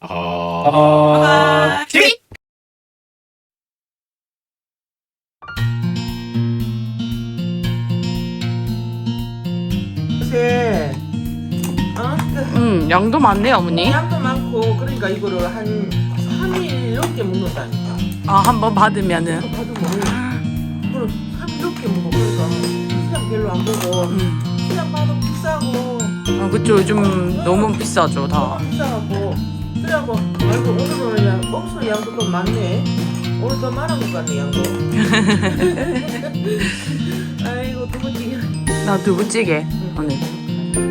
아, TV! 요새 어? 그 음, 양도 많네요, 어머니. 양도 많고 그러니까 이거를 한 3일 넘게 먹는다니까 아, 한번 받으면은. 봐도 먹어 그럼 3일 넘게 먹어 그러니까 시장 별로 안 보고 음. 시장 봐도 비싸고 아, 그쵸. 요즘 너무 비싸죠, 다. 너무 비싸고 그래갖고 아이고 오늘은 양 억수 양도 좀 많네 오늘 더 많은 것 같네 양도 아이고 두번째 나 두부찌개, 오늘.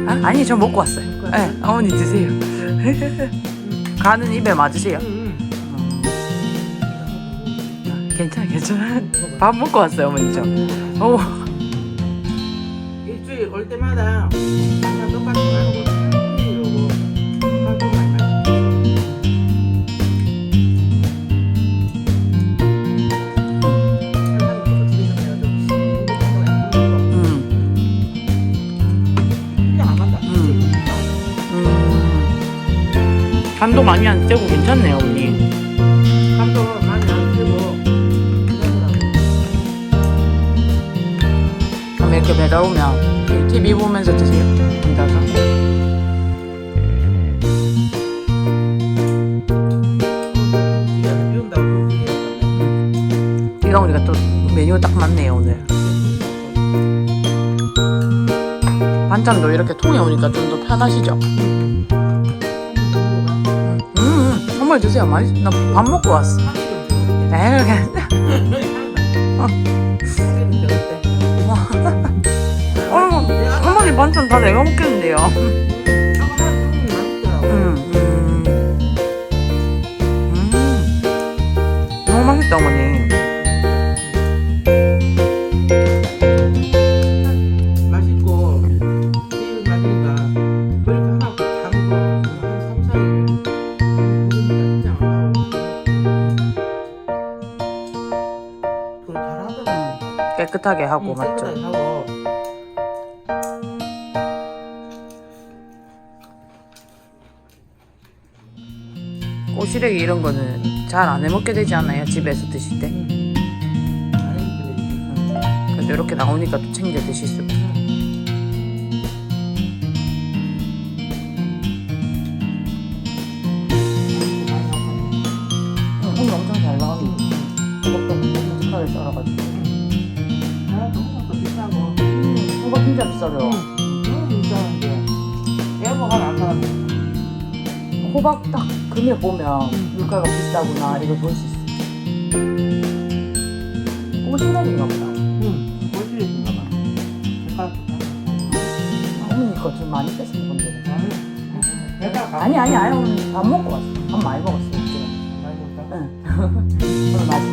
아, 아니, 저 먹고 왔어요. 네, 어머니 드세요. 간은 입에 맞으세요. 응, 괜찮아, 괜찮아. 밥 먹고 왔어요, 어머니 저. 오, 응. 일주일 올 때마다 음. 간도 많이 안 떼고 괜찮네요, 어머니. 그럼 이렇게 배달 오면 TV 보면서 드세요. 혼자서. 비가 오니까 또 메뉴가 딱 맞네요, 오늘. 반찬도 이렇게 통에 오니까 좀 더 편하시죠? 정말 드세요. 맛있, 나밥 먹고 왔어. 에이, 어, 어머니 반찬 다 내가 먹겠는데요. 깨끗하게 하고, 맞죠? 하고 꼬시래기 이런 거는 잘 안 해먹게 되지 않아요? 집에서 드실 때? 그래도 이렇게 나오니까 또 챙겨 드실 수. 오늘 엄청 잘 나왔는데. 호박도 묵직하게 썰어가지고. 아 너무 비싸고 호박 진짜 비싸죠? 너무 비싸는데 에어컨 안 사는 호박 딱 금액 보면 물가가 비싸구나 이걸 볼 수 있어. 꼬시래기인가 보다. 응 월드레스인가 봐 색깔 아, 어머니 거 좀 많이 뺐으면 건데. 내가 아니 아니 아니 어머니 밥 먹고 왔어. 밥 많이 먹었어. 지금. 응. 오늘 맛있는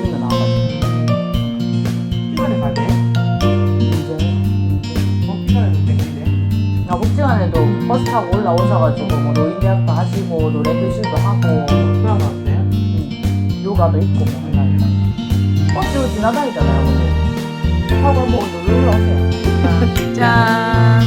나 복지관에도 버스 타고 올라오셔가지고 뭐 노인대학도 하시고 노래 교실도 하고 그냥 왔네 음, 요가도 있고 뭐 하려니까 버스로 지나다니잖아요. 타고 한번 놀러 오세요. 짠.